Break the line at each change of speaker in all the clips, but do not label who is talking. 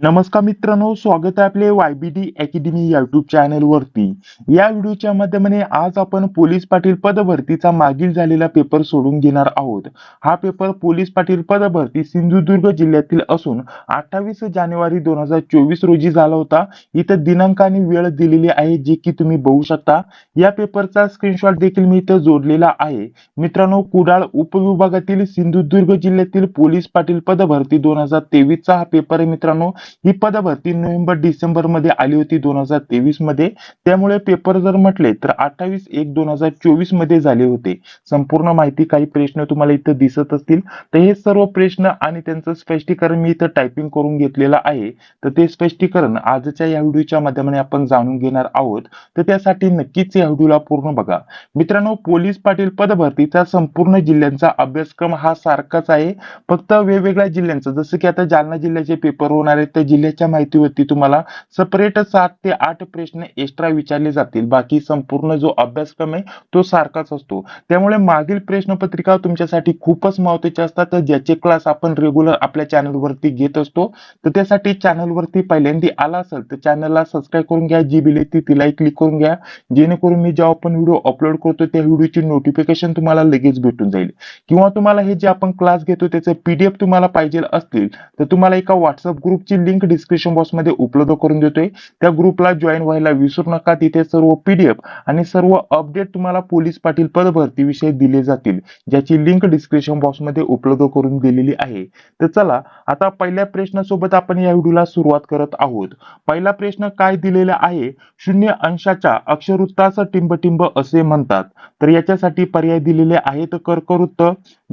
नमस्कार मित्रांनो स्वागत आहे आपले वायबीडी अकॅडमी युट्यूब चॅनल वरती. या व्हिडिओच्या माध्यमाने आज आपण पोलीस पाटील पदभरतीचा मागील झालेला पेपर सोडून घेणार आहोत. हा पेपर पोलीस पाटील पदभरती सिंधुदुर्ग जिल्ह्यातील असून अठ्ठावीस जानेवारी दोन हजार चोवीस रोजी झाला होता. इथं दिनांक आणि वेळ दिलेली आहे जे की तुम्ही बघू शकता. या पेपरचा स्क्रीनशॉट देखील मी इथं जोडलेला आहे. मित्रांनो कुडाळ उपविभागातील सिंधुदुर्ग जिल्ह्यातील पोलीस पाटील पदभरती दोन हजार तेवीसचा हा पेपर आहे मित्रांनो. ही पदभरती नोव्हेंबर डिसेंबरमध्ये आली होती दोन हजार तेवीसमध्ये त्यामुळे पेपर जर म्हटले तर अठ्ठावीस एक दोन हजार चोवीसमध्ये झाले होते. संपूर्ण माहिती काही प्रश्न तुम्हाला इथं दिसत असतील. तर हे सर्व प्रश्न आणि त्यांचं स्पष्टीकरण मी इथं टायपिंग करून घेतलेलं आहे. तर ते स्पष्टीकरण आजच्या या व्हिडिओच्या माध्यमाने आपण जाणून घेणार आहोत. तर त्यासाठी नक्कीच या व्हिडिओला पूर्ण बघा. मित्रांनो पोलीस पाटील पदभरतीचा संपूर्ण जिल्ह्यांचा अभ्यासक्रम हा सारखाच आहे. फक्त वेगवेगळ्या जिल्ह्यांचा जसं की आता जालना जिल्ह्याचे पेपर होणार आहेत त्या जिल्ह्याच्या माहितीवरती तुम्हाला सपरेट सात ते आठ प्रश्न एक्स्ट्रा विचारले जातील. बाकी संपूर्ण जो अभ्यासक्रम आहे तो सारखाच असतो. त्यामुळे मागील प्रश्नपत्रिका तुमच्यासाठी खूपच महत्त्वाच्या असतात. तर ज्याचे क्लास आपण रेग्युलर आपल्या चॅनलवरती घेत असतो तर त्यासाठी चॅनलवरती पहिल्यांदा आला असेल तर चॅनलला सबस्क्राईब करून घ्या. जी बिल येते तिलाही क्लिक करून घ्या. जेणेकरून मी जेव्हा आपण व्हिडिओ अपलोड करतो त्या व्हिडिओची नोटिफिकेशन तुम्हाला लगेच भेटून जाईल. किंवा तुम्हाला हे जे आपण क्लास घेतो त्याचे पीडीएफ तुम्हाला पाहिजे असतील तर तुम्हाला एका व्हॉट्सअप ग्रुपची लिंक डिस्क्रिप्शन बॉक्समध्ये उपलब्ध करून देतोय. त्या ग्रुपला जॉईन व्हायला विसरू नका. तिथे सर्व पीडीएफ आणि सर्व अपडेट तुम्हाला पोलीस पाटील पदभरती विषयी दिले जातील ज्याची लिंक डिस्क्रिप्शन बॉक्समध्ये उपलब्ध करून दिलेली आहे. तर चला आता पहिल्या प्रश्नासोबत आपण या व्हिडिओला सुरुवात करत आहोत. पहिला प्रश्न काय दिलेला आहे? शून्य अंशाच्या अक्षरवृत्तास टिंबटिंब असे म्हणतात. तर याच्यासाठी पर्याय दिलेले आहेत कर्कवृत्त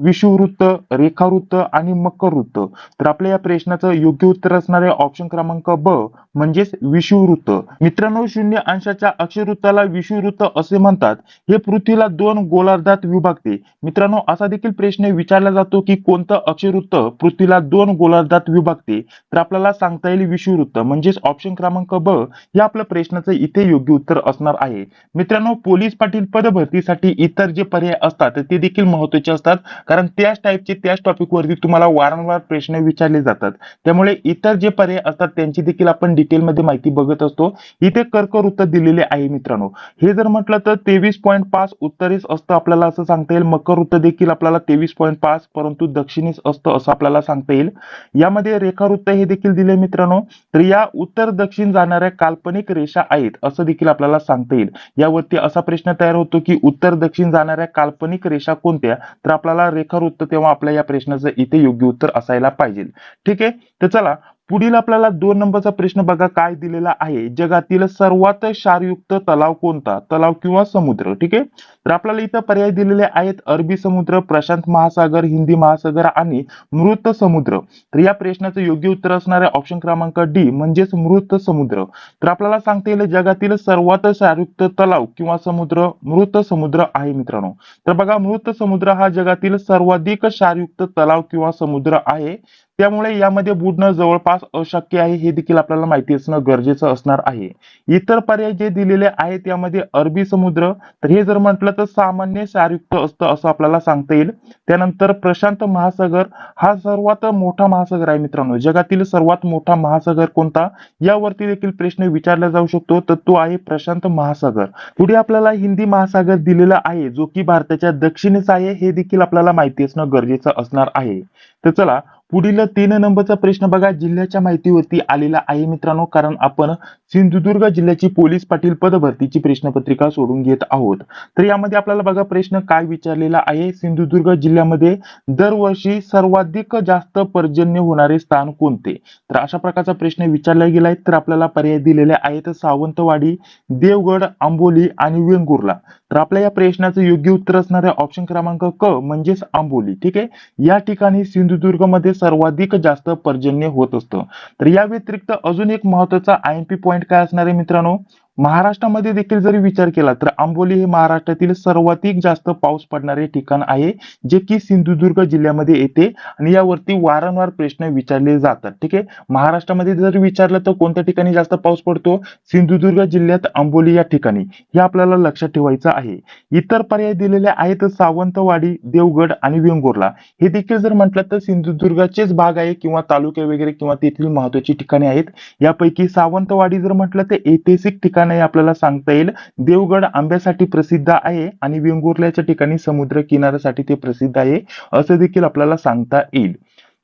विषुवृत्त रेखावृत्त आणि मकरवृत्त. तर आपल्या या प्रश्नाचं योग्य उत्तर असणारे ऑप्शन क्रमांक ब म्हणजेच विषुवृत्त मित्रांनो शून्य अंशाच्या अक्षवृत्ताला विषुवृत्त असे म्हणतात. हे पृथ्वीला दोन गोलार्धात विभागते. मित्रांनो असा देखील प्रश्न विचारला जातो की कोणतं अक्षवृत्त पृथ्वीला दोन गोलार्धात विभागते? तर आपल्याला सांगता येईल विषुवृत्त म्हणजेच ऑप्शन क्रमांक ब हे आपल्या प्रश्नाचं इथे योग्य उत्तर असणार आहे. मित्रांनो पोलीस पाटील पदभरतीसाठी इतर जे पर्याय असतात ते देखील महत्त्वाचे असतात. कारण त्याच टाईपचे त्याच टॉपिक वरती तुम्हाला वारंवार प्रश्न विचारले जातात. त्यामुळे इतर जे पर्याय असतात त्यांची देखील आपण डिटेलमध्ये माहिती बघत असतो. इथे कर्कवृत्त दिलेले आहे मित्रांनो. हे जर म्हटलं तर तेवीस पॉईंट पाच उत्तरेस असतं आपल्याला असं सांगता येईल. मकर वृत्त देखील आपल्याला तेवीस पॉईंट पाच परंतु दक्षिणेस असतं असं आपल्याला सांगता येईल. यामध्ये रेखावृत्त हे देखील दिले मित्रांनो. तर या उत्तर दक्षिण जाणाऱ्या काल्पनिक रेषा आहेत असं देखील आपल्याला सांगता येईल. यावरती असा प्रश्न तयार होतो की उत्तर दक्षिण जाणाऱ्या काल्पनिक रेषा कोणत्या? तर आपल्याला रेखावृत्त तेव्हा आपल्या या प्रश्नाचं इथे योग्य उत्तर असायला पाहिजे. ठीक आहे? तर चला पुढील आपल्याला दोन नंबरचा प्रश्न बघा काय दिलेला आहे? जगातील सर्वात क्षारयुक्त तलाव कोणता? तलाव किंवा समुद्र ठीक आहे? तर आपल्याला इथं पर्याय दिलेले आहेत अरबी समुद्र प्रशांत महासागर हिंदी महासागर आणि मृत समुद्र. तर या प्रश्नाचं योग्य उत्तर असणारे ऑप्शन क्रमांक डी म्हणजेच मृत समुद्र. तर आपल्याला सांगता येईल जगातील सर्वात क्षारयुक्त तलाव किंवा समुद्र मृत समुद्र आहे मित्रांनो. तर बघा मृत समुद्र हा जगातील सर्वाधिक क्षारयुक्त तलाव किंवा समुद्र आहे. त्यामुळे यामध्ये बुडणं जवळपास अशक्य आहे हे देखील आपल्याला माहिती असणं गरजेचं असणार आहे. इतर पर्याय जे दिलेले आहेत यामध्ये अरबी समुद्र. तर हे जर म्हटलं तर सामान्य सारयुक्त असतं असं आपल्याला सांगता येईल. त्यानंतर प्रशांत महासागर हा सर्वात मोठा महासागर आहे मित्रांनो. जगातील सर्वात मोठा महासागर कोणता? यावरती देखील प्रश्न विचारला जाऊ शकतो. तर तो आहे प्रशांत महासागर. पुढे आपल्याला हिंदी महासागर दिलेला आहे जो की भारताच्या दक्षिणेस आहे. हे देखील आपल्याला माहिती असणं गरजेचं असणार आहे. तर चला पुढील तीन नंबरचा प्रश्न बघा. जिल्ह्याच्या माहितीवरती आलेला आहे मित्रांनो कारण आपण सिंधुदुर्ग जिल्ह्याची पोलीस पाटील पदभरतीची प्रश्नपत्रिका सोडून घेत आहोत. तर यामध्ये आपल्याला बघा प्रश्न काय विचारलेला आहे. सिंधुदुर्ग जिल्ह्यामध्ये दरवर्षी सर्वाधिक जास्त पर्जन्य होणारे स्थान कोणते? तर अशा प्रकारचा प्रश्न विचारला गेला आहे. तर आपल्याला पर्याय दिलेले आहेत सावंतवाडी देवगड आंबोली आणि वेंगुर्ला. तर आपल्या या प्रश्नाचं योग्य उत्तर असणारे ऑप्शन क्रमांक क म्हणजेच आंबोली. ठीक आहे? या ठिकाणी सिंधुदुर्गमध्ये सर्वाधिक जास्त पर्जन्य होत असतं. तर या व्यतिरिक्त अजून एक महत्त्वाचा आय एम पी पॉईंट काय असणार आहे मित्रांनो? महाराष्ट्रामध्ये देखील जरी विचार केला तर आंबोली हे महाराष्ट्रातील सर्वाधिक जास्त पाऊस पडणारे ठिकाण आहे जे की सिंधुदुर्ग जिल्ह्यामध्ये येते. आणि यावरती वारंवार प्रश्न विचारले जातात. ठीक आहे? महाराष्ट्रामध्ये जर विचारलं तर कोणत्या ठिकाणी जास्त पाऊस पडतो? सिंधुदुर्ग जिल्ह्यात आंबोली या ठिकाणी. हे आपल्याला लक्षात ठेवायचं आहे. इतर पर्याय दिलेले आहेत सावंतवाडी देवगड आणि वेंगुर्ला. हे देखील जर म्हटलं तर सिंधुदुर्गाचेच भाग आहे किंवा तालुके वगैरे किंवा तेथील महत्वाची ठिकाणे आहेत. यापैकी सावंतवाडी जर म्हटलं तर ऐतिहासिक ठिकाण आहे आपल्याला सांगता येईल. देवगड आंब्यासाठी प्रसिद्ध आहे आणि वेंगुर्ल्याच्या ठिकाणी समुद्र किनाऱ्यासाठी ते प्रसिद्ध आहे असं देखील आपल्याला सांगता येईल.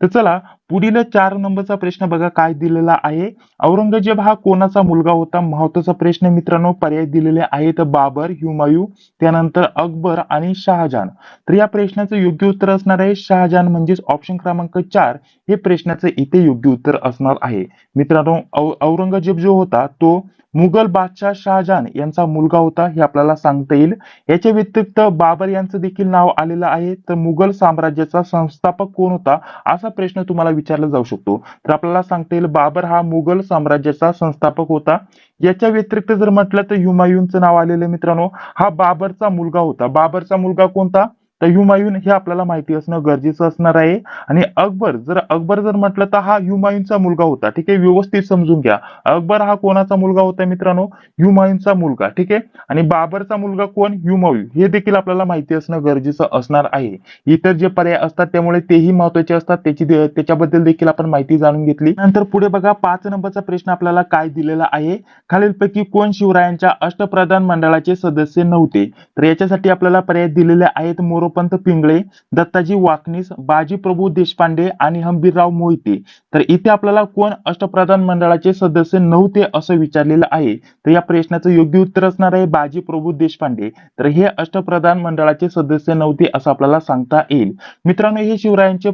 तर चला पुढील चार नंबरचा प्रश्न बघा काय दिलेला आहे. औरंगजेब हा कोणाचा मुलगा होता? महत्त्वाचा प्रश्न मित्रांनो पर्याय दिलेले आहेत बाबर हुमायू त्यानंतर अकबर आणि शहाजहान. तर या प्रश्नाचं योग्य उत्तर असणार आहे. शहाजहान म्हणजेच ऑप्शन क्रमांक चार हे प्रश्नाचं इथे योग्य उत्तर असणार आहे. मित्रांनो औरंगजेब जो होता तो मुघल बादशाह शहाजहान यांचा मुलगा होता हे आपल्याला सांगता येईल. याच्या व्यतिरिक्त बाबर यांचं देखील नाव आलेलं आहे. तर मुघल साम्राज्याचा संस्थापक कोण होता? असा प्रश्न तुम्हाला विचारला जाऊ शकतो. तर आपल्याला सांगता येईल बाबर हा मुघल साम्राज्याचा संस्थापक होता. याच्या व्यतिरिक्त जर म्हटलं तर हुमायूंचं नाव आलेलं मित्रांनो. हा बाबरचा मुलगा होता. बाबरचा मुलगा कोणता? तर हुमायून हे आपल्याला माहिती असणं गरजेचं असणार आहे. आणि अकबर जर अकबर जर म्हटलं तर हा हुमायूनचा मुलगा होता ठीक आहे? व्यवस्थित समजून घ्या. अकबर हा कोणाचा मुलगा होता मित्रांनो? हुमायूनचा मुलगा ठीक आहे? आणि बाबरचा मुलगा कोण? हुमायू हे देखील आपल्याला माहिती असणं गरजेचं असणार आहे. इतर जे पर्याय असतात त्यामुळे तेही महत्त्वाचे असतात. त्याची त्याच्याबद्दल देखील आपण माहिती जाणून घेतली. नंतर पुढे बघा पाच नंबरचा प्रश्न आपल्याला काय दिलेला आहे? खालीलपैकी कोण शिवरायांच्या अष्टप्रधान मंडळाचे सदस्य नव्हते? तर याच्यासाठी आपल्याला पर्याय दिलेले आहेत मोरो गोपंत पिंगळे दत्ताजी वाकणीस बाजी प्रभू देशपांडे आणि हंबीरराव मोहिते. तर इथे आपल्याला कोण अष्टप्रधान मंडळाचे सदस्य नव्हते असं विचारलेलं आहे तर या प्रश्नाचं योग्य उत्तर असणार आहे बाजी प्रभू देशपांडे. तर हे अष्टप्रधान मंडळाचे सदस्य नव्हते असं आपल्याला सांगता येईल. मित्रांनो हे शिवरायांचे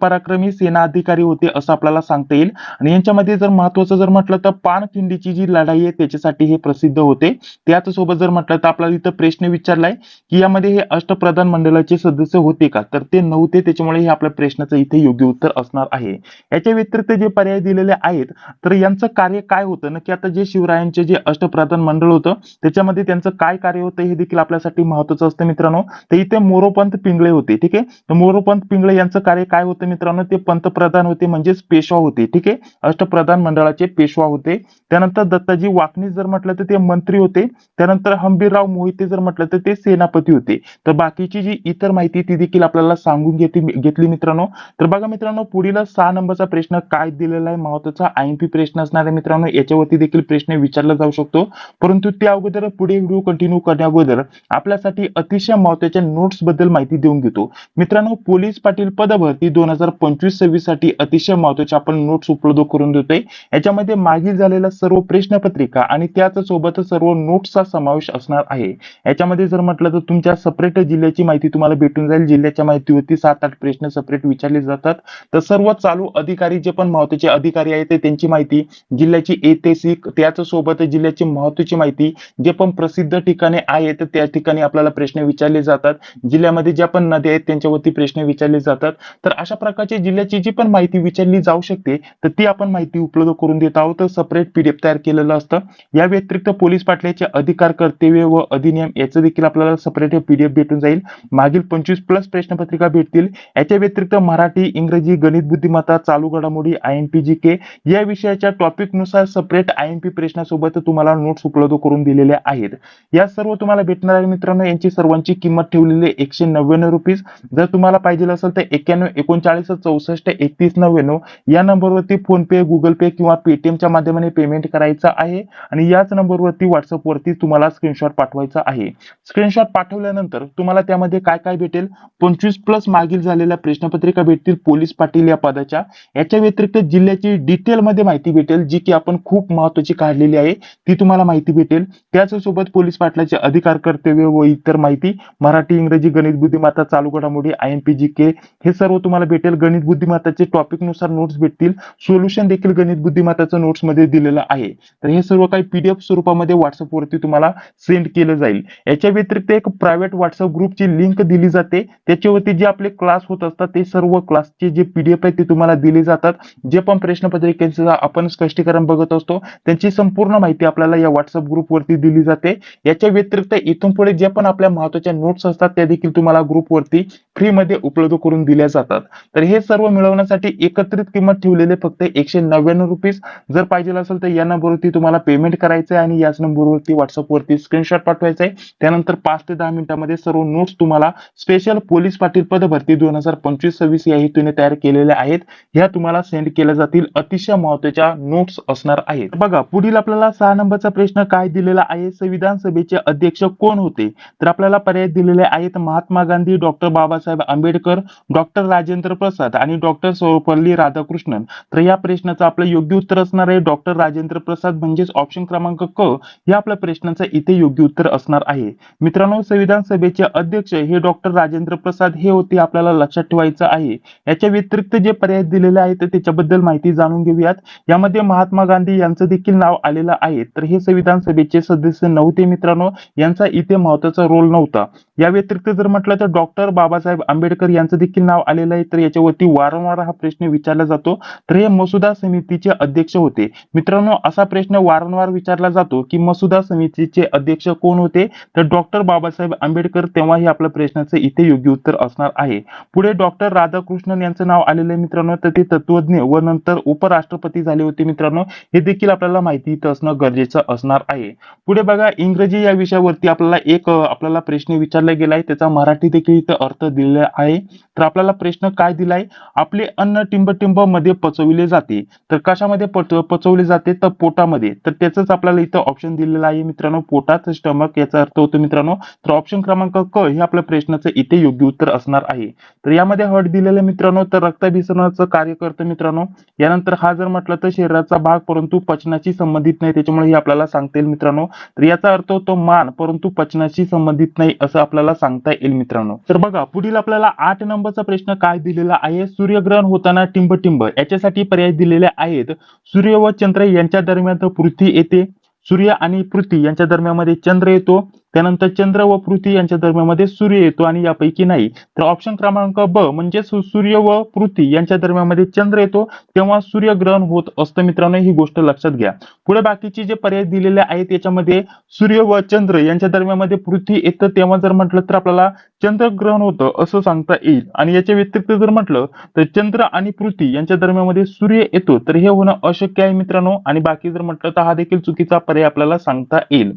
पराक्रमी सेना अधिकारी होते असं आपल्याला सांगता येईल. आणि यांच्यामध्ये जर महत्वाचं जर म्हटलं तर पानखिंडीची जी लढाई आहे त्याच्यासाठी हे प्रसिद्ध होते. त्याच सोबत जर म्हटलं तर आपल्याला इथं प्रश्न विचारलाय की यामध्ये हे अष्टप्रधान मंडळ मंडळाचे सदस्य होते का? तर ते नव्हते. त्याच्यामुळे हे आपल्या प्रश्नाचं इथे योग्य उत्तर असणार आहे. याच्या व्यतिरिक्त जे पर्याय दिलेले आहेत तर यांचं कार्य काय होतं? नक्की आता जे शिवरायांचे जे अष्टप्रधान मंडळ होतं त्याच्यामध्ये त्यांचं काय कार्य होतं हे देखील आपल्यासाठी महत्वाचं असतं मित्रांनो. तर इथे मोरोपंत पिंगळे होते ठीक आहे? तर मोरोपंत पिंगळे यांचं कार्य काय होतं मित्रांनो? ते पंतप्रधान होते म्हणजेच पेशवा होते ठीक आहे? अष्टप्रधान मंडळाचे पेशवा होते. त्यानंतर दत्ताजी वाकनीस जर म्हटलं तर ते मंत्री होते. त्यानंतर हंबीरराव मोहिते जर म्हटलं तर ते सेनापती होते. तर बाकीची जी इतर माहिती ती देखील आपल्याला सांगून घेतली घेतली मित्रांनो. तर बघा मित्रांनो पुढील सहा नंबरचा प्रश्न काय दिलेला आहे? महत्त्वाचा आय पी प्रश्न असणार आहे मित्रांनो. याच्यावरती देखील प्रश्न विचारला जाऊ शकतो. परंतु त्या अगोदर पुढे व्हिडिओ कंटिन्यू करण्या अगोदर आपल्यासाठी अतिशय महत्त्वाच्या नोट्सबद्दल माहिती देऊन घेतो. मित्रांनो पोलीस पाटील पदभरती दोन हजार पंचवीस सव्वीससाठी अतिशय महत्त्वाचे आपण नोट्स उपलब्ध करून देतोय. याच्यामध्ये मागील झालेल्या सर्व प्रश्नपत्रिका आणि त्याच सोबत सर्व नोट्सचा समावेश असणार आहे. याच्यामध्ये जर म्हटलं तर तुमच्या सेपरेट जिल्ह्याची माहिती तुम्हाला भेटून जाईल. जिल्ह्याच्या माहितीवरती सात आठ प्रश्न सेपरेट विचारले जातात. तर सर्व चालू अधिकारी जे पण महत्त्वाचे अधिकारी आहेत त्यांची माहिती जिल्ह्याची ऐतिहासिक त्याच सोबत जिल्ह्याची महत्वाची माहिती जे पण प्रसिद्ध ठिकाणे आहेत त्या ठिकाणी आपल्याला प्रश्न विचारले जातात. जिल्ह्यामध्ये ज्या पण नद्या आहेत त्यांच्यावरती प्रश्न विचारले जातात. तर अशा प्रकारची जिल्ह्याची जी पण माहिती विचारली जाऊ शकते तर ती आपण माहिती उपलब्ध करून देत आहोत. तर सेपरेट पीडीएफ तयार केलेलं असतं. या व्यतिरिक्त पोलीस पाटल्याचे अधिकार कर्तव्य व अधिनियम याचं देखील आपल्याला सेपरेट पीडीएफ भेटून जाईल. मागील पंचवीस प्लस प्रश्नपत्रिका भेटतील. याच्या व्यतिरिक्त मराठी इंग्रजी गणित बुद्धिमत्ता चालू घडामोडी I M P G K या विषयाच्या टॉपिकनुसार सेपरेट आय एम पी प्रश्नासोबत तुम्हाला नोट्स उपलब्ध करून दिलेल्या आहेत. या सर्व तुम्हाला भेटणार आहे मित्रांनो. यांची सर्वांची किंमत ठेवलेली आहे एकशे नव्याण्णव रुपीज जर तुम्हाला पाहिजे असेल तर एक्क्याण्णव एकोणचाळीस चौसष्ट एकतीस नव्याण्णव या नंबरवरती फोन पे गुगल पे किंवा पेटीएमच्या माध्यमाने पेमेंट करायचं आहे. आणि याच नंबरवरती व्हॉट्सअपवरती तुम्हाला स्क्रीनशॉट पाठवायचा आहे. स्क्रीनशॉट पाठवल्यानंतर तुम्हाला त्यामध्ये काय काय भेटेल? पंचवीस प्लस मागील झालेल्या प्रश्नपत्रिका भेटतील पोलीस पाटील या पदाच्या. याच्या व्यतिरिक्त जिल्ह्याची डिटेल मध्ये माहिती भेटेल जी की आपण खूप महत्वाची काढलेली आहे. ती तुम्हाला माहिती भेटेल. त्याच सोबत पोलीस पाटलाचे अधिकार कर्तव्य व इतर माहिती मराठी इंग्रजी गणित बुद्धिमत्ता चालू घडामोडी I M P G K हे सर्व तुम्हाला भेटेल. गणित बुद्धिमत्ताचे टॉपिकनुसार नोट्स भेटतील. सोल्युशन देखील गणित बुद्धिमत्ताचं नोट्समध्ये दिलेलं आहे. तर हे सर्व काही पीडीएफ स्वरूपामध्ये व्हॉट्सअप वरती तुम्हाला सेंड केलं जाईल. याच्या व्यतिरिक्त एक प्रायव्हेट व्हॉट्सअप ग्रुपची लिंक लिंक दिली जाते. त्याच्यावरती जे आपले क्लास होत असतात ते सर्व क्लासचे जे पीडीएफ आहेत ते तुम्हाला दिले जातात. जे पण प्रश्नपत्रिकेचं आपण स्पष्टीकरण बघत असतो त्यांची संपूर्ण माहिती आपल्याला या व्हॉट्सअप ग्रुपवरती दिली जाते. याच्या व्यतिरिक्त इथून पुढे जे पण आपल्या महत्त्वाच्या नोट्स असतात त्या देखील तुम्हाला ग्रुपवरती फ्रीमध्ये उपलब्ध करून दिल्या जातात. तर हे सर्व मिळवण्यासाठी एकत्रित किंमत ठेवलेले फक्त एकशे नव्याण्णव रुपीज. जर पाहिजे असेल तर या नंबरवरती तुम्हाला पेमेंट करायचं आहे आणि याच नंबरवरती व्हॉट्सअपवरती स्क्रीनशॉट पाठवायचा आहे त्यानंतर पाच ते दहा मिनिटांमध्ये सर्व नोट्स तुम्हाला स्पेशल पोलीस पाटील पद भरती दोन हजार पंचवीस सव्वीस या हेतूने तयार केलेल्या आहेत. ह्या तुम्हाला सेंड केल्या जातील. अतिशय महत्त्वाच्या नोट्स असणार आहेत. बघा पुढील आपल्याला सहा नंबरचा प्रश्न काय दिलेला आहे? संविधान सभेचे अध्यक्ष कोण होते? तर आपल्याला पर्याय दिलेले आहेत महात्मा गांधी डॉक्टर बाबासाहेब आंबेडकर डॉक्टर राजेंद्र प्रसाद आणि डॉक्टर सर्वपल्ली राधाकृष्णन. तर या प्रश्नाचं आपलं योग्य उत्तर असणार आहे. डॉक्टर राजेंद्र प्रसाद म्हणजेच ऑप्शन क्रमांक क या आपल्या प्रश्नाचं इथे योग्य उत्तर असणार आहे. मित्रांनो संविधान सभेचे अध्यक्ष हे डॉक्टर राजेंद्र प्रसाद हे होते आपल्याला लक्षात ठेवायचं आहे. याच्या व्यतिरिक्त जे पर्याय दिलेले आहेत त्याच्याबद्दल माहिती जाणून घेऊयात. यामध्ये महात्मा गांधी यांचं देखील नाव आलेलं आहे. तर हे संविधान सभेचे सदस्य नव्हते मित्रांनो. यांचा इथे महत्त्वाचा रोल नव्हता. या व्यतिरिक्त जर म्हटलं तर डॉक्टर बाबासाहेब बाबासाहेब आंबेडकर यांचं देखील नाव आलेलं आहे. तर याच्यावरती वारंवार हा प्रश्न विचारला जातो. तर हे मसुदा समितीचे अध्यक्ष होते. मित्रांनो असा प्रश्न वारंवार विचारला जातो की मसुदा समितीचे अध्यक्ष कोण होते? तर डॉक्टर बाबासाहेब आंबेडकर तेव्हाही आपल्या प्रश्नाचं इथे योग्य उत्तर असणार आहे. पुढे डॉक्टर राधाकृष्णन यांचं नाव आलेलं आहे मित्रांनो. तर ते तत्वज्ञ व नंतर उपराष्ट्रपती झाले होते मित्रांनो. हे देखील आपल्याला माहिती इथं असणं गरजेचं असणार आहे. पुढे बघा इंग्रजी या विषयावरती आपल्याला एक आपल्याला प्रश्न विचारला गेला आहे. त्याचा मराठी देखील इथं अर्थ दिलेला आहे. तर आपल्याला प्रश्न काय दिलाय? आपले अन्न टिंब टिंबमध्ये पचविले जाते. तर कशामध्ये पचवले जाते? तर पोटामध्ये. तर त्याच आपल्याला इथं ऑप्शन दिलेलं आहे मित्रांनो. पोटात स्टमक याचा अर्थ होतो मित्रांनो. तर ऑप्शन क्रमांक क हे आपल्या प्रश्नाचं इथे योग्य उत्तर असणार आहे. तर यामध्ये हट दिलेलं मित्रांनो. तर रक्ताभिसरणाचं कार्य करतं मित्रांनो. यानंतर हा जर म्हटलं तर शरीराचा भाग परंतु पचनाशी संबंधित नाही. त्याच्यामुळे हे आपल्याला सांगता येईल मित्रांनो. तर याचा अर्थ होतो मान परंतु पचनाशी संबंधित नाही असं आपल्याला सांगता येईल मित्रांनो. तर बघा पुढील आपल्याला आठ नंबरचा प्रश्न काय दिलेला आहे? सूर्यग्रहण होताना टिंब टिंब याच्यासाठी पर्याय दिलेले आहेत. सूर्य व चंद्र यांच्या दरम्यान पृथ्वी येते. सूर्य आणि पृथ्वी यांच्या दरम्यानमध्ये चंद्र येतो. त्यानंतर चंद्र व पृथ्वी यांच्या दरम्यान सूर्य येतो आणि यापैकी नाही. तर ऑप्शन क्रमांक ब म्हणजे सूर्य व पृथ्वी यांच्या दरम्यान चंद्र येतो तेव्हा सूर्यग्रहण होत असतं. मित्रांनो ही गोष्ट लक्षात घ्या. पुढे बाकीचे जे पर्याय दिलेले आहेत याच्यामध्ये सूर्य व चंद्र यांच्या दरम्यान पृथ्वी येतं तेव्हा जर म्हटलं तर आपल्याला चंद्रग्रहण होतं असं सांगता येईल. आणि याच्या व्यतिरिक्त जर म्हटलं तर चंद्र आणि पृथ्वी यांच्या दरम्यान सूर्य येतो तर हे होणं अशक्य आहे मित्रांनो. आणि बाकी जर म्हटलं तर हा देखील चुकीचा पर्याय आपल्याला सांगता येईल.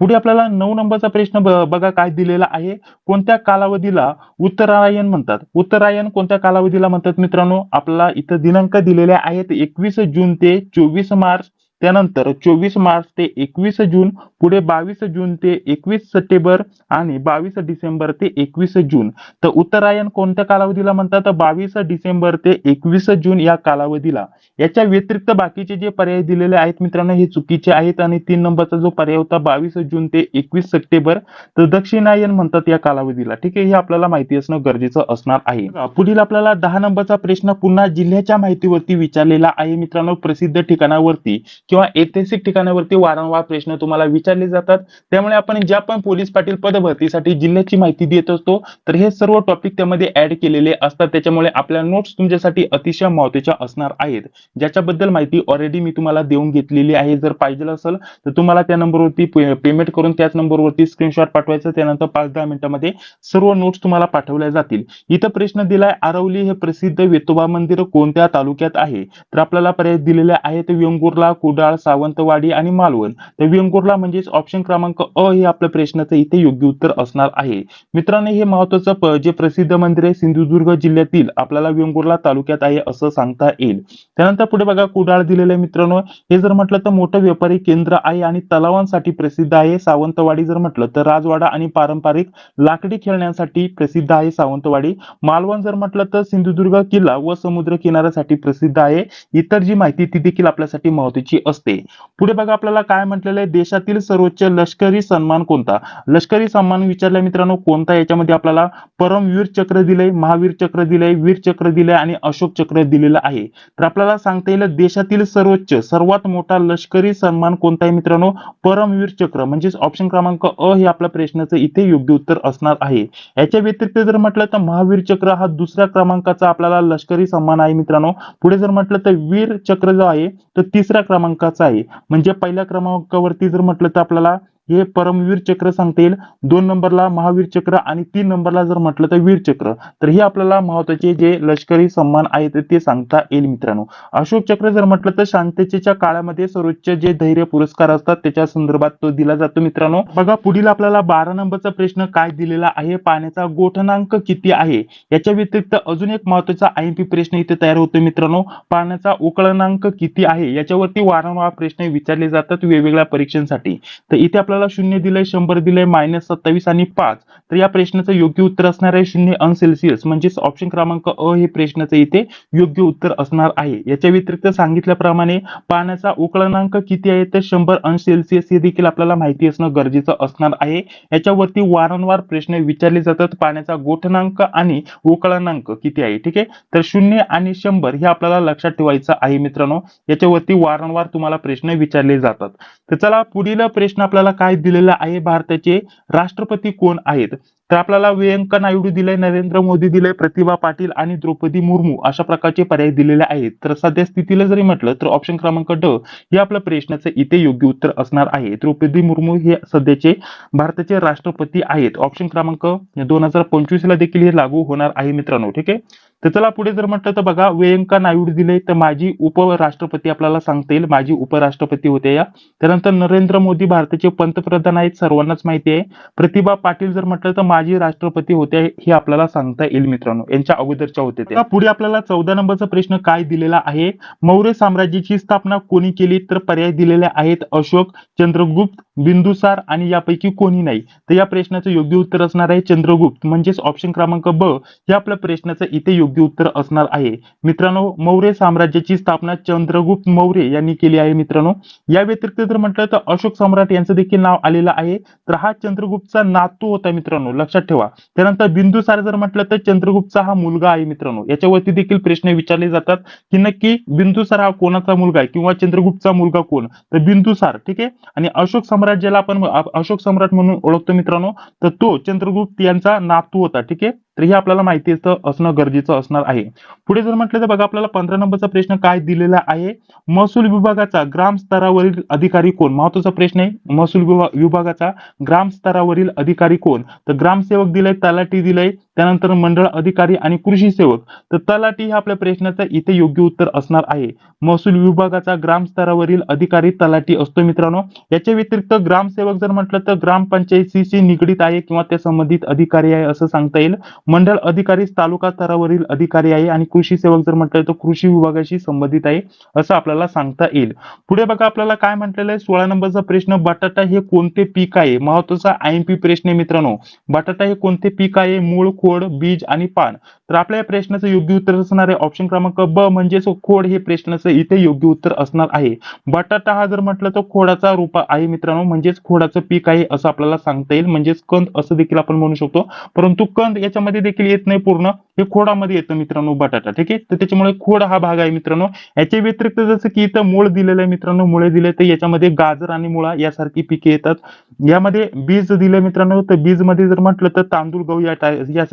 पुढे आपल्याला नऊ नंबरचा प्रश्न बघा काय दिलेला आहे. कोणत्या कालावधीला उत्तरायण म्हणतात? उत्तरायण कोणत्या कालावधीला म्हणतात मित्रांनो? आपल्याला इथं दिनांक दिलेले आहेत एकवीस जून ते चोवीस मार्च त्यानंतर चोवीस मार्च ते एकवीस जून पुढे बावीस जून ते एकवीस सप्टेंबर आणि बावीस डिसेंबर ते एकवीस जून. तर उत्तरायण कोणत्या कालावधीला म्हणतात? बावीस डिसेंबर ते एकवीस जून या कालावधीला. याच्या व्यतिरिक्त बाकीचे जे पर्याय दिलेले आहेत मित्रांनो हे चुकीचे आहेत आणि तीन नंबरचा जो पर्याय होता बावीस जून ते एकवीस सप्टेंबर तर दक्षिणायन म्हणतात या कालावधीला. ठीक आहे हे आपल्याला माहिती असणं गरजेचं असणार आहे. पुढील आपल्याला दहा नंबरचा प्रश्न पुन्हा जिल्ह्याच्या माहितीवरती विचारलेला आहे मित्रांनो प्रसिद्ध ठिकाणावरती. किंवा ऐतिहासिक ठिकाणावरती वारंवार प्रश्न तुम्हाला विचारले जातात. त्यामुळे आपण ज्या पण पोलीस पाटील पदभरतीसाठी जिल्ह्याची माहिती देत असतो तर हे सर्व टॉपिक त्यामध्ये ऍड केलेले असतात. त्याच्यामुळे आपल्या नोट्स तुमच्यासाठी अतिशय महत्त्वाच्या असणार आहेत. ज्याच्याबद्दल माहिती ऑलरेडी मी तुम्हाला देऊन घेतलेली आहे. जर पाहिजे असेल तर तुम्हाला त्या नंबरवरती पेमेंट करून त्याच नंबरवरती स्क्रीनशॉट पाठवायचं. त्यानंतर पाच दहा मिनिटांमध्ये सर्व नोट्स तुम्हाला पाठवल्या जातील. इथं प्रश्न दिलाय आरवली हे प्रसिद्ध वेतोबा मंदिर कोणत्या तालुक्यात आहे? तर आपल्याला पर्याय दिलेले आहेत. वेंगुर्ला कुडाळ सावंतवाडी आणि मालवण. तर वेंगुर्ला म्हणजेच ऑप्शन क्रमांक अ हे आपल्या प्रश्नाचं इथे योग्य उत्तर असणार आहे. मित्रांनो हे महत्वाचं जे प्रसिद्ध मंदिर आहे सिंधुदुर्ग जिल्ह्यातील आपल्याला वेंगुर्ला तालुक्यात आहे असं सांगता येईल. त्यानंतर पुढे बघा कुडाळ दिलेलं आहे मित्रांनो. हे जर म्हटलं तर मोठं व्यापारी केंद्र आहे आणि तलावांसाठी प्रसिद्ध आहे सावंतवाडी जर म्हटलं तर. राजवाडा आणि पारंपरिक लाकडी खेळण्यासाठी प्रसिद्ध आहे सावंतवाडी. मालवण जर म्हटलं तर सिंधुदुर्ग किल्ला व समुद्र किनाऱ्यासाठी प्रसिद्ध आहे. इतर जी माहिती ती देखील आपल्यासाठी महत्वाची असते. पुढे बघा आपल्याला काय म्हटलेलं आहे? देशातील सर्वोच्च लष्करी सन्मान कोणता? लष्करी सन्मान विचारलाय मित्रांनो कोणता? याच्यामध्ये आपल्याला परमवीर चक्र दिलंय महावीर चक्र दिलंय वीर चक्र दिलंय आणि अशोक चक्र दिलेलं आहे. तर आपल्याला सांगता येईल देशातील सर्वोच्च सर्वात मोठा लष्करी सन्मान कोणता आहे मित्रांनो? परमवीर चक्र. म्हणजेच ऑप्शन क्रमांक अ हे आपल्या प्रश्नाचं इथे योग्य उत्तर असणार आहे. याच्या व्यतिरिक्त जर म्हटलं तर महावीर चक्र हा दुसऱ्या क्रमांकाचा आपल्याला लष्करी सन्मान आहे मित्रांनो. पुढे जर म्हटलं तर वीर चक्र जो आहे तर तिसऱ्या क्रमांकाचा आहे. म्हणजे पहिल्या क्रमांकावरती जर म्हटलं तर आपल्याला हे परमवीर चक्र सांगता येईल. दोन नंबरला महावीर चक्र आणि तीन नंबरला जर म्हटलं तर वीर चक्र. तर हे आपल्याला महत्त्वाचे जे लष्करी सन्मान आहेत ते सांगता येईल मित्रांनो. अशोक चक्र जर म्हटलं तर शांततेच्या काळामध्ये सर्वोच्च जे धैर्य पुरस्कार असतात त्याच्या संदर्भात तो दिला जातो मित्रांनो. बघा पुढील आपल्याला बारा नंबरचा प्रश्न काय दिलेला आहे पाण्याचा गोठणांक किती आहे? याच्या व्यतिरिक्त अजून एक महत्त्वाचा आयएमपी प्रश्न इथे तयार होतो मित्रांनो. पाण्याचा उकळणांक किती आहे? याच्यावरती वारंवार प्रश्न विचारले जातात वेगवेगळ्या परीक्षांसाठी. तर इथे आपल्याला आपल्याला शून्य दिलंय शंभर दिलंय मायनस सत्तावीस आणि पाच. तर या प्रश्नाचं योग्य उत्तर असणार आहे शून्य अंश सेल्सिअस. म्हणजेच ऑप्शन क्रमांक अ हे प्रश्नाचं इथे योग्य उत्तर असणार आहे. याच्या व्यतिरिक्त सांगितल्याप्रमाणे पाण्याचा उकळणांक किती आहे? तर शंभर अंश सेल्सिअस हे देखील आपल्याला माहिती असणं गरजेचं असणार आहे. याच्यावरती वारंवार प्रश्न विचारले जातात. पाण्याचा गोठणांक आणि उकळणांक किती आहे? ठीक आहे? तर शून्य आणि शंभर हे आपल्याला लक्षात ठेवायचं आहे मित्रांनो. याच्यावरती वारंवार तुम्हाला प्रश्न विचारले जातात. तर चला पुढील प्रश्न आपल्याला काय दिलेलं आहे. भारताचे राष्ट्रपती कोण आहेत? तर आपल्याला व्यंकय्या नायडू दिले नरेंद्र मोदी दिले प्रतिभा पाटील आणि द्रौपदी मुर्मू अशा प्रकारचे पर्याय दिलेले आहेत. तर सध्या स्थितीला जरी म्हटलं तर ऑप्शन क्रमांक ड हे आपल्या प्रश्नाचं इथे योग्य उत्तर असणार आहे. द्रौपदी मुर्मू हे सध्याचे भारताचे राष्ट्रपती आहेत. ऑप्शन क्रमांक दोन हजार पंचवीस ला देखील हे लागू होणार आहे मित्रांनो. ठीक आहे? तर चला पुढे जर म्हटलं तर बघा व्यंका नायडू दिले तर माजी उपराष्ट्रपती आपल्याला सांगता येईल. माजी उपराष्ट्रपती होते या. त्यानंतर नरेंद्र मोदी भारताचे पंतप्रधान आहेत सर्वांनाच माहिती आहे. प्रतिभा पाटील जर म्हटलं तर माजी राष्ट्रपती होते हे आपल्याला सांगता येईल मित्रांनो. यांच्या अगोदरच्या होते ते. पुढे आपल्याला चौदा नंबरचा प्रश्न काय दिलेला आहे? मौर्य साम्राज्याची स्थापना कोणी केली? तर पर्याय दिलेले आहेत अशोक चंद्रगुप्त बिंदुसार आणि यापैकी कोणी नाही. तर या प्रश्नाचं योग्य उत्तर असणार आहे चंद्रगुप्त. म्हणजेच ऑप्शन क्रमांक ब. हे आपल्या प्रश्नाचं इथे योग्य उत्तर असणार आहे. मित्रांनो मौर्य साम्राज्याची स्थापना चंद्रगुप्त मौर्य यांनी केली आहे मित्रांनो. या व्यतिरिक्त जर म्हटलं तर अशोक सम्राट यांचं देखील नाव आलेलं आहे. तर हा चंद्रगुप्तचा नातू होता मित्रांनो लक्षात ठेवा. त्यानंतर बिंदुसार जर म्हटलं तर चंद्रगुप्तचा हा मुलगा आहे मित्रांनो. याच्यावरती देखील प्रश्न विचारले जातात की नक्की बिंदुसार हा कोणाचा मुलगा आहे किंवा चंद्रगुप्तचा मुलगा कोण? तर बिंदुसार ठीक आहे? आणि अशोक सम्राट ज्याला आपण अशोक सम्राट म्हणून ओळखतो मित्रांनो. तर तो चंद्रगुप्त यांचा नातू होता ठीक आहे? तर हे आपल्याला माहिती असणं गरजेचं असणार आहे. पुढे जर म्हटलं तर बघा आपल्याला पंधरा नंबरचा प्रश्न काय दिलेला आहे? महसूल विभागाचा ग्राम स्तरावरील अधिकारी कोण? महत्त्वाचा प्रश्न आहे. महसूल विभागाचा ग्राम स्तरावरील अधिकारी कोण? तर ग्रामसेवक दिलाय तलाठी दिलाय त्यानंतर मंडळ अधिकारी आणि कृषी सेवक. तर तलाठी हे आपल्या प्रश्नाचं इथे योग्य उत्तर असणार आहे. महसूल विभागाचा ग्राम स्तरावरील अधिकारी तलाठी असतो मित्रांनो. याच्या व्यतिरिक्त ग्रामसेवक जर म्हटलं तर ग्रामपंचायतीशी निगडीत आहे किंवा त्या संबंधित अधिकारी आहे असं सांगता येईल. मंडळ अधिकारी तालुका स्तरावरील अधिकारी आहे आणि कृषी सेवक जर म्हटलं तर कृषी विभागाशी संबंधित आहे असं आपल्याला सांगता येईल. पुढे बघा आपल्याला काय म्हटलेलं आहे? सोळा नंबरचा प्रश्न बटाटा हे कोणते पीक आहे? महत्त्वाचा आयएमपी प्रश्न मित्रांनो. बटाटा हे कोणते पीक आहे? मूळ खोड बीज आणि पान. तर आपल्या या प्रश्नाचं योग्य उत्तर असणार आहे. ऑप्शन क्रमांक ब म्हणजे खोड हे प्रश्नाचं इथे योग्य उत्तर असणार आहे. बटाटा हा जर म्हटलं तर खोडाचा रूप आहे मित्रांनो. म्हणजेच खोडाचं पीक आहे असं आपल्याला सांगता येईल. म्हणजेच कंद असं देखील आपण म्हणू शकतो. परंतु कंद याच्यामध्ये देखील येत नाही पूर्ण. हे खोडामध्ये येतं मित्रांनो बटाटा. ठीक आहे? तर त्याच्यामुळे खोड हा भाग आहे मित्रांनो. याच्या व्यतिरिक्त जसं की इथं मूळ दिलेलं आहे मित्रांनो. मुळे दिले तर याच्यामध्ये गाजर आणि मुळा यासारखी पिके येतात. यामध्ये बीज दिले मित्रांनो. तर बीजमध्ये जर म्हटलं तर तांदूळ गहू या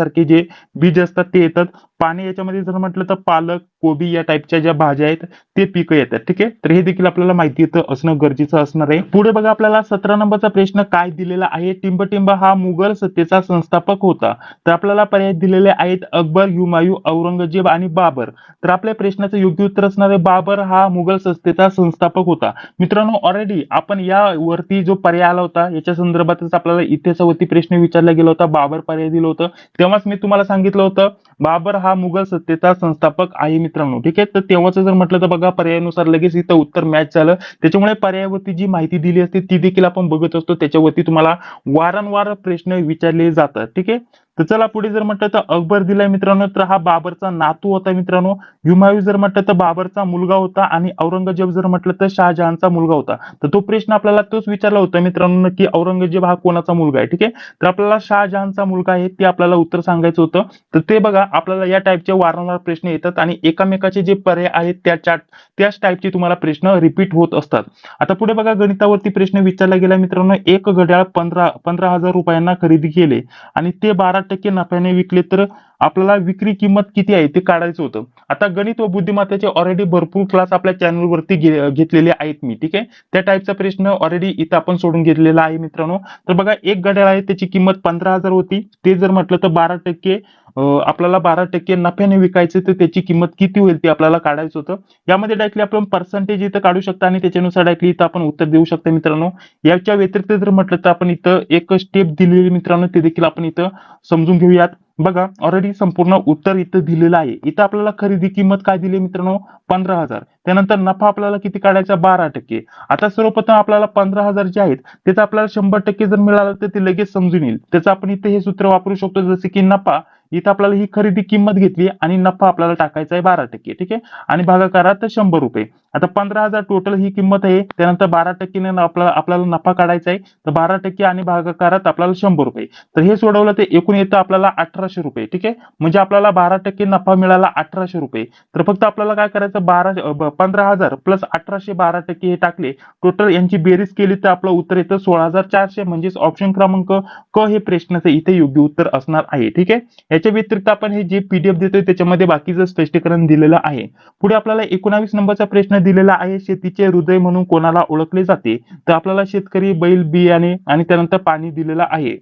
सारखे जे बीज असतात ते येतात. पाणी याच्यामध्ये जर म्हटलं तर पालक कोबी या टाईपच्या ज्या भाज्या आहेत ते पिकं येतात. ठीक आहे? तर हे देखील आपल्याला माहिती येतं असणं गरजेचं असणार आहे. पुढे बघा आपल्याला सतरा नंबरचा प्रश्न काय दिलेला आहे? टिंबटिंब हा मुघल सत्तेचा संस्थापक होता. तर आपल्याला पर्याय दिलेले आहेत अकबर हुमायू औरंगजेब आणि बाबर. तर आपल्या प्रश्नाचं योग्य उत्तर असणार आहे बाबर हा मुघल सत्तेचा संस्थापक होता. मित्रांनो ऑलरेडी आपण या वरती जो पर्याय आला होता याच्या संदर्भातच आपल्याला इतिहासावरती प्रश्न विचारला गेला होता बाबर पर्याय दिलं होतं. तेव्हाच मी तुम्हाला सांगितलं होतं बाबर हा मुघल सत्तेचा संस्थापक आहे मित्रांनो. ठीक आहे? तर तेव्हाच जर म्हटलं तर बघा पर्यायानुसार लगेच इथं उत्तर मॅच झालं. त्याच्यामुळे पर्यायावरती जी माहिती दिली असते ती देखील आपण बघत असतो. त्याच्यावरती तुम्हाला वारंवार प्रश्न विचारले जातात. ठीक आहे? तर चला पुढे जर म्हटलं तर अकबर दिलाय मित्रांनो तर हा बाबरचा नातू होता मित्रांनो. हुमायू जर म्हटलं तर बाबरचा मुलगा होता आणि औरंगजेब जर म्हटलं तर शहाजहानचा मुलगा होता. तर तो प्रश्न आपल्याला तोच विचारला होता मित्रांनो की औरंगजेब हा कोणाचा मुलगा आहे ठीक आहे? तर आपल्याला शहाजहानचा मुलगा आहे ते आपल्याला उत्तर सांगायचं होतं. तर ते बघा आपल्याला या टाईपचे वारंवार प्रश्न येतात आणि एकामेकाचे जे पर्याय आहेत त्या चाट त्याच टाईपचे तुम्हाला प्रश्न रिपीट होत असतात. आता पुढे बघा गणितावरती प्रश्न विचारला गेला मित्रांनो. एक घड्याळ पंधरा पंधरा हजार रुपयांना खरेदी केले आणि ते बारा टक्के नफ्याने विकले तर आपल्याला विक्री किंमत किती आहे ते काढायचं होतं. आता गणित व बुद्धिमत्ताचे ऑलरेडी भरपूर क्लास आपल्या चॅनलवरती घेतलेले आहेत मी ठीक आहे? त्या टाईपचा प्रश्न ऑलरेडी इथं आपण सोडून घेतलेला आहे मित्रांनो. तर बघा एक घड्याळ आहे त्याची किंमत पंधरा हजार होती. ते जर म्हटलं तर बारा टक्के आपल्याला बारा टक्के नफ्याने विकायचे तर त्याची किंमत किती होईल ते आपल्याला काढायचं होतं. यामध्ये डायरेक्टली आपण पर्सेंटेज इथं काढू शकता आणि त्याच्यानुसार डायरेक्टली इथं आपण उत्तर देऊ शकता मित्रांनो. याच्या व्यतिरिक्त जर म्हटलं तर आपण इथं एक स्टेप दिलेली मित्रांनो ते देखील आपण इथं समजून घेऊयात. बघा ऑलरेडी संपूर्ण उत्तर इथं दिलेलं आहे. इथं आपल्याला खरेदी किंमत काय दिली मित्रांनो? पंधरा हजार. त्यानंतर नफा आपल्याला किती काढायचा? बारा टक्के. आता सर्वप्रथम आपल्याला पंधरा हजार जे आहेत त्याचा आपल्याला शंभर टक्के जर मिळालं तर ते लगेच समजून येईल. त्याचं आपण इथे हे सूत्र वापरू शकतो जसे की नफा. इथं आपल्याला ही खरेदी किंमत घेतली आणि नफा आपल्याला टाकायचा आहे बारा टक्के ठीक आहे? आणि भागाकारात शंभर रुपये. आता पंधरा हजार टोटल ही किंमत आहे. त्यानंतर बारा टक्केने आपल्याला आपल्याला नफा काढायचा आहे. तर बारा टक्के आणि भागाकारात आपल्याला शंभर रुपये. तर हे सोडवलं ते एकूण येतं आपल्याला अठराशे रुपये. ठीक आहे? म्हणजे आपल्याला बारा टक्के नफा मिळाला अठराशे रुपये. तर फक्त आपल्याला काय करायचं? बारा पंधरा हजार प्लस अठराशे बारा टक्के हे टाकले. टोटल यांची बेरीज केली तर आपलं उत्तर येतं सोळा हजार चारशे. म्हणजेच ऑप्शन क्रमांक क हे प्रश्नाचं इथे योग्य उत्तर असणार आहे. ठीक आहे? याच्या व्यतिरिक्त आपण हे जे पीडीएफ देतोय त्याच्यामध्ये बाकीचं स्पष्टीकरण दिलेलं आहे. पुढे आपल्याला एकोणावीस नंबरचा प्रश्न दिलेला आहे शेतीचे हृदय म्हणून कोणाला ओळखले जाते? तर आपल्याला शेतकरी बैल बियाणे आणि त्यानंतर पाणी दिलेलं आहे.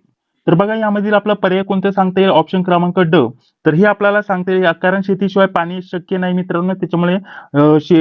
तर बघा यामधील आपला पर्याय कोणता सांगता येईल? ऑप्शन क्रमांक ड. तर हे आपल्याला सांगता येईल कारण शेतीशिवाय पाणी शक्य नाही मित्रांनो. त्याच्यामुळे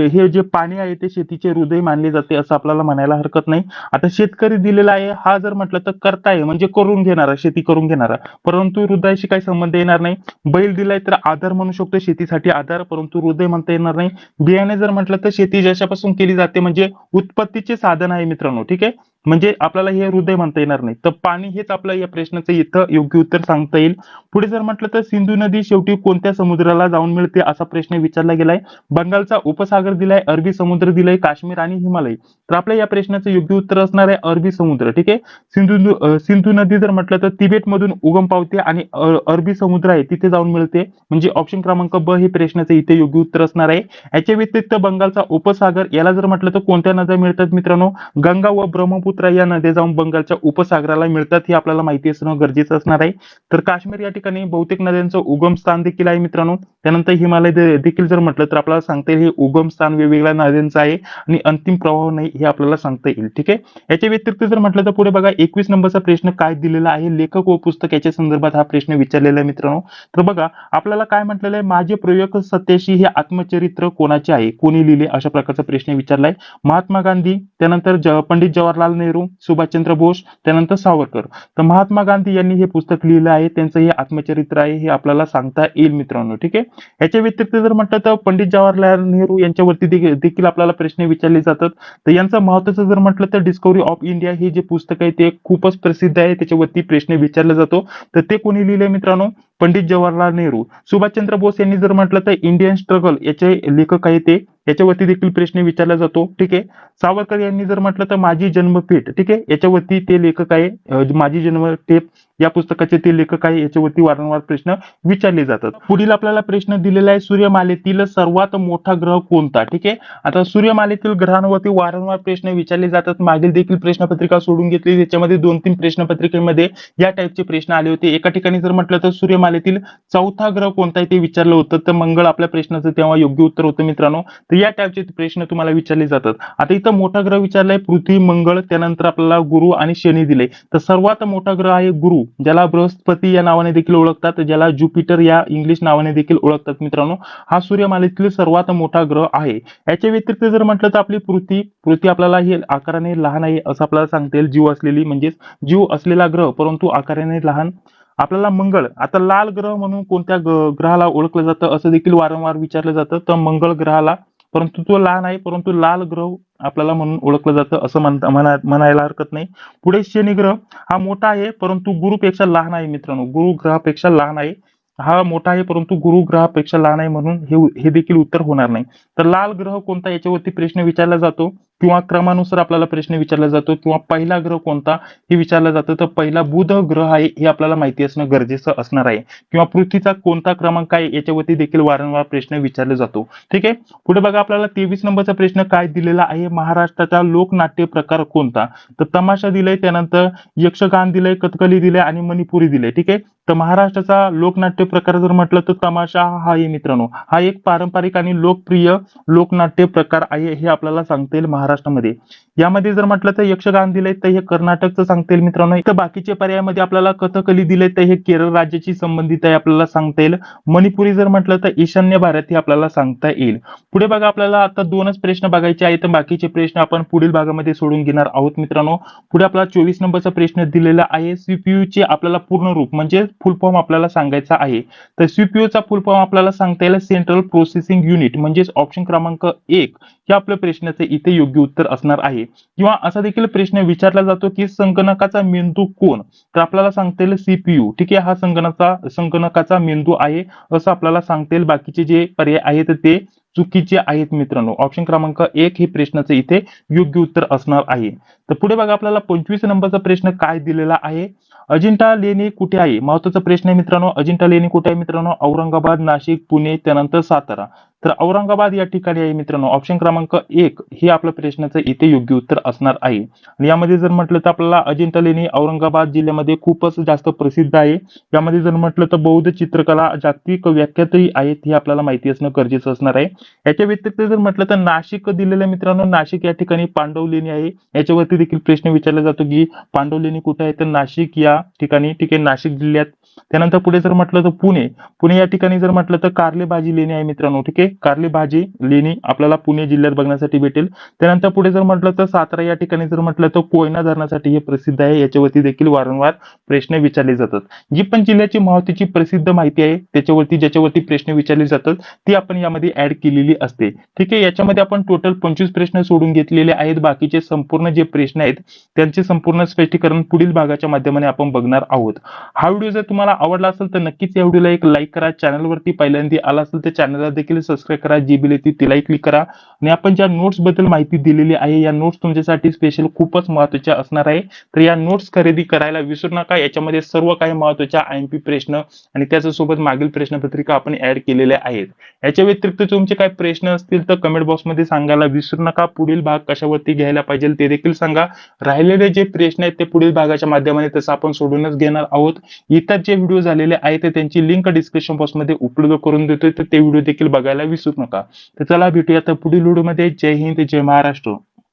हे जे पाणी आहे ते शेतीचे हृदय मानले जाते असं आपल्याला म्हणायला हरकत नाही. आता शेतकरी दिलेला आहे हा जर म्हटलं तर करता आहे म्हणजे करून घेणारा शेती करून घेणारा. परंतु हृदयाशी काही संबंध येणार नाही. बैल दिलाय तर आधार म्हणू शकतो शेतीसाठी आधार परंतु हृदय म्हणता येणार नाही. बियाणे जर म्हटलं तर शेती ज्याच्यापासून केली जाते म्हणजे उत्पत्तीचे साधन आहे मित्रांनो ठीक आहे? म्हणजे आपल्याला हे हृदय म्हणता येणार नाही. तर पाणी हेच आपल्या या प्रश्नाचं इथं योग्य उत्तर सांगता येईल. पुढे जर म्हटलं तर सिंधू नदी शेवटी कोणत्या समुद्राला जाऊन मिळते असा प्रश्न विचारला गेलाय. बंगालचा उपसागर दिलाय अरबी समुद्र दिलाय काश्मीर आणि हिमालय. तर आपल्या या प्रश्नाचं योग्य उत्तर असणार आहे अरबी समुद्र ठीक आहे? सिंधू सिंधू नदी जर म्हटलं तर तिबेट मधून उगम पावते आणि अरबी समुद्र आहे तिथे जाऊन मिळते. म्हणजे ऑप्शन क्रमांक ब हे प्रश्नाचं इथे योग्य उत्तर असणार आहे. याच्या व्यतिरिक्त बंगालचा उपसागर याला जर म्हटलं तर कोणत्या नद्या मिळतात मित्रांनो? गंगा व ब्रह्मपुत्रा या नद्या जाऊन बंगालच्या उपसागराला मिळतात हे आपल्याला माहिती असणं गरजेचं असणार आहे. तर काश्मीर या ठिकाणी बहुतेक नद्यांचं उगम स्थान देखील आहे मित्रांनो. त्यानंतर हिमालय देखील जर म्हटलं तर आपल्याला सांगता येईल हे उगम स्थान वेगवेगळ्या नद्यांचं आहे आणि अंतिम प्रवाह नाही हे आपल्याला सांगता येईल. ठीक आहे? याच्या व्यतिरिक्त जर म्हटलं तर पुढे बघा एकवीस नंबरचा प्रश्न काय दिलेला आहे? लेखक व पुस्तक याच्या संदर्भात हा प्रश्न विचारलेला आहे मित्रांनो. तर बघा आपल्याला काय म्हटलेलं आहे? माझे प्रयोग सत्याशी हे आत्मचरित्र कोणाचे आहे? कोणी लिहिले? अशा प्रकारचा प्रश्न विचारलाय. महात्मा गांधी त्यानंतर ज- पंडित जवाहरलाल नेहरू सुभाषचंद्र बोस त्यानंतर सावरकर. तर महात्मा गांधी यांनी हे पुस्तक लिहिलं आहे त्यांचं हे आत्मचरित्र आहे हे आपल्याला सांगता येईल मित्रांनो ठीक आहे? याच्या व्यतिरिक्त जर म्हटलं तर पंडित जवाहरलाल नेहरू यांच्यावरती देखील आपल्याला प्रश्न विचारले जातात. तर यांचं महत्वाचं जर म्हटलं तर डिस्कवरी ऑफ इंडिया हे जे पुस्तक आहे ते खूपच प्रसिद्ध आहे त्याच्यावरती प्रश्न विचारला जातो. तर ते कोणी लिहिले मित्रांनो? पंडित जवाहरलाल नेहरू. सुभाषचंद्र बोस यांनी जर म्हटलं तर इंडियन स्ट्रगल याचे लेखक आहे ते. याच्यावरती देखील प्रश्न विचारला जातो. ठीक आहे? सावरकर यांनी जर म्हटलं तर माझी जन्मपीठ ठीक आहे? याच्यावरती ते लेखक आहे माझी जन्मटेप या पुस्तकाचे ते लेखक आहे याच्यावरती वारंवार प्रश्न विचारले जातात. पुढील आपल्याला प्रश्न दिलेला आहे सूर्यमालेतील सर्वात मोठा ग्रह कोणता? ठीक आहे? आता सूर्यमालेतील ग्रहांवरती वारंवार प्रश्न विचारले जातात. मागील देखील प्रश्नपत्रिका सोडून घेतली. त्याच्यामध्ये दोन तीन प्रश्नपत्रिकेमध्ये या टाईपचे प्रश्न आले होते. एका ठिकाणी जर म्हटलं तर सूर्यमालेतील चौथा ग्रह कोणता आहे ते विचारलं होतं. तर मंगळ आपल्या प्रश्नाचं तेव्हा योग्य उत्तर होतं मित्रांनो. तर या टाईपचे प्रश्न तुम्हाला विचारले जातात. आता इथं मोठा ग्रह विचारलाय पृथ्वी मंगळ त्यानंतर आपल्याला गुरु आणि शनी दिले. तर सर्वात मोठा ग्रह आहे गुरु. ज्याला बृहस्पती या नावाने देखील ओळखतात ज्याला ज्युपिटर या इंग्लिश नावाने देखील ओळखतात मित्रांनो. हा सूर्यमालेतील सर्वात मोठा ग्रह आहे. याच्या व्यतिरिक्त जर म्हटलं तर आपली पृथ्वी पृथ्वी आपल्याला ही आकाराने लहान आहे असं आपल्याला सांगता येईल जीव असलेली म्हणजेच जीव असलेला ग्रह परंतु आकाराने लहान. आपल्याला मंगळ आता लाल ग्रह म्हणून कोणत्या ग्रहाला ओळखलं जातं असं देखील वारंवार विचारलं जातं तर मंगळ ग्रहाला परंतु तो लहान आहे परंतु लाल ग्रह आपल्याला म्हणून ओळखलं जातं असं म्हणता म्हणा म्हणायला हरकत नाही. पुढे शनी ग्रह हा मोठा आहे परंतु गुरुपेक्षा लहान आहे मित्रांनो. गुरु ग्रहापेक्षा लहान आहे. हा मोठा आहे परंतु गुरु ग्रहापेक्षा लहान आहे म्हणून हे हे देखील उत्तर होणार नाही. तर लाल ग्रह कोणता याच्यावरती प्रश्न विचारला जातो? किंवा क्रमानुसार आपल्याला प्रश्न विचारला जातो किंवा पहिला ग्रह कोणता हे विचारलं जातं तर पहिला बुध ग्रह आहे हे आपल्याला माहिती असणं गरजेचं असणार आहे. किंवा पृथ्वीचा कोणता क्रमांक आहे याच्यावरती देखील वारंवार प्रश्न विचारला जातो. ठीक आहे? पुढे बघा आपल्याला तेवीस नंबरचा प्रश्न काय दिलेला आहे? महाराष्ट्राचा लोकनाट्य प्रकार कोणता? तर तमाशा दिलाय त्यानंतर यक्षगान दिलंय कथकली दिलंय आणि मणिपुरी दिलंय. ठीक आहे? तर महाराष्ट्राचा लोकनाट्य प्रकार जर म्हटलं तर तमाशा हा आहे मित्रांनो. हा एक पारंपरिक आणि लोकप्रिय लोकनाट्य प्रकार आहे हे आपल्याला सांगता येईल महाराष्ट्रामध्ये. यामध्ये जर म्हटलं तर यक्षगान दिलंय तर हे कर्नाटकचं सांगता येईल मित्रांनो. तर बाकीचे पर्यायामध्ये आपल्याला कथकली दिलंय तर हे केरळ राज्याची संबंधित आहे आपल्याला सांगता येईल. मणिपुरी जर म्हटलं तर ईशान्य भारत हे आपल्याला सांगता येईल. पुढे बघा आपल्याला आता दोनच प्रश्न बघायचे आहेत. तर बाकीचे प्रश्न आपण पुढील भागामध्ये सोडून घेणार आहोत मित्रांनो. पुढे आपला चोवीस नंबरचा प्रश्न दिलेला आहे. सीपीयू चे आपल्याला पूर्ण रूप म्हणजे फुल फॉर्म आपल्याला सांगायचा आहे. तर सीपीयू चा फुल फॉर्म आपल्याला सांगता येईल. सेंट्रल प्रोसेसिंग युनिट म्हणजेच ऑप्शन क्रमांक एक हे आपल्या प्रश्नाचे इथे योग्य उत्तर असणार आहे. किंवा असा देखील प्रश्न विचारला जातो की संगणकाचा मेंदू कोण? तर आपल्याला सांगता येईल सीपीयू ठीक आहे हा संगणकाचा संगणकाचा मेंदू आहे असं आपल्याला सांगता येईल बाकीचे जे पर्याय आहेत ते चुकीचे आहेत मित्रांनो. ऑप्शन क्रमांक एक हे प्रश्नाचे इथे योग्य उत्तर असणार आहे. तर पुढे बघा आपल्याला पंचवीस नंबरचा प्रश्न काय दिलेला आहे? अजिंठा लेणी कुठे आहे? महत्त्वाचा प्रश्न आहे मित्रांनो. अजिंठा लेणी कुठे आहे मित्रांनो? औरंगाबाद नाशिक पुणे त्यानंतर सातारा. तर औरंगाबाद या ठिकाणी आहे मित्रांनो. ऑप्शन क्रमांक एक हे आपल्या प्रश्नाचं इथे योग्य उत्तर असणार आहे. आणि यामध्ये जर म्हटलं तर आपल्याला अजिंठा लेणी औरंगाबाद जिल्ह्यामध्ये खूपच जास्त प्रसिद्ध आहे. यामध्ये जर म्हटलं तर बौद्ध चित्रकला जागतिक व्याख्यातही आहेत हे आपल्याला माहिती असणं गरजेचं असणार आहे. याच्या व्यतिरिक्त जर म्हटलं तर नाशिक दिलेलं मित्रांनो नाशिक या ठिकाणी पांडव लेणी आहे. याच्यावरती देखील प्रश्न विचारला जातो की पांडव लेणी कुठे आहे? तर नाशिक या ठिकाणी ठीक आहे नाशिक जिल्ह्यात त्यानंतर पुढे जर म्हटलं तर पुणे. पुणे या ठिकाणी जर म्हटलं तर कारले भाजी लेणी आहे मित्रांनो ठीक आहे? कारले भाजी लेणी आपल्याला पुणे जिल्ह्यात बघण्यासाठी भेटेल. त्यानंतर पुढे जर म्हटलं तर सातारा या ठिकाणी जर म्हटलं तर कोयना धरणासाठी हे प्रसिद्ध आहे. याच्यावरती देखील वारंवार प्रश्न विचारले जातात. जी पण जिल्ह्याची महत्वाची प्रसिद्ध माहिती आहे त्याच्यावरती ज्याच्यावरती प्रश्न विचारले जातात ती आपण यामध्ये ऍड केलेली असते. ठीक आहे? याच्यामध्ये आपण टोटल पंचवीस प्रश्न सोडून घेतलेले आहेत. बाकीचे संपूर्ण जे प्रश्न आहेत त्यांचे संपूर्ण स्पष्टीकरण पुढील भागाच्या माध्यमाने आपण बघणार आहोत. हा व्हिडिओ जर तुम्हाला आवडला असेल तर नक्कीच या व्हिडिओला एक लाईक करा. चॅनलवरती पहिल्यांदा आला असेल तर चॅनलला देखील सबस्क्राईब करा. जी बिल येते तिलाही क्लिक करा. आणि आपण ज्या नोट्सबद्दल माहिती दिलेली आहे या नोट्स तुमच्यासाठी स्पेशल खूपच महत्त्वाच्या असणार आहे. तर या नोट्स खरेदी करायला विसरू नका. याच्यामध्ये सर्व काही महत्त्वाच्या आय पी प्रश्न आणि त्याच्यासोबत मागील प्रश्नपत्रिका आपण ऍड केलेल्या आहेत. याच्या व्यतिरिक्त तुमचे काही प्रश्न असतील तर कमेंट बॉक्समध्ये सांगायला विसरू नका. पुढील भाग कशावरती घ्यायला पाहिजे ते देखील सांगा. राहिलेले जे प्रश्न आहेत ते पुढील भागाच्या माध्यमाने तसं आपण सोडूनच घेणार आहोत. इतर जे व्हिडिओ झालेले आहेत ते त्यांची लिंक डिस्क्रिप्शन बॉक्समध्ये उपलब्ध करून देतोय तर ते व्हिडिओ देखील बघायला विसरू नका. तर चला भेटूया आता पुढील व्हिडिओमध्ये जय हिंद जय महाराष्ट्र.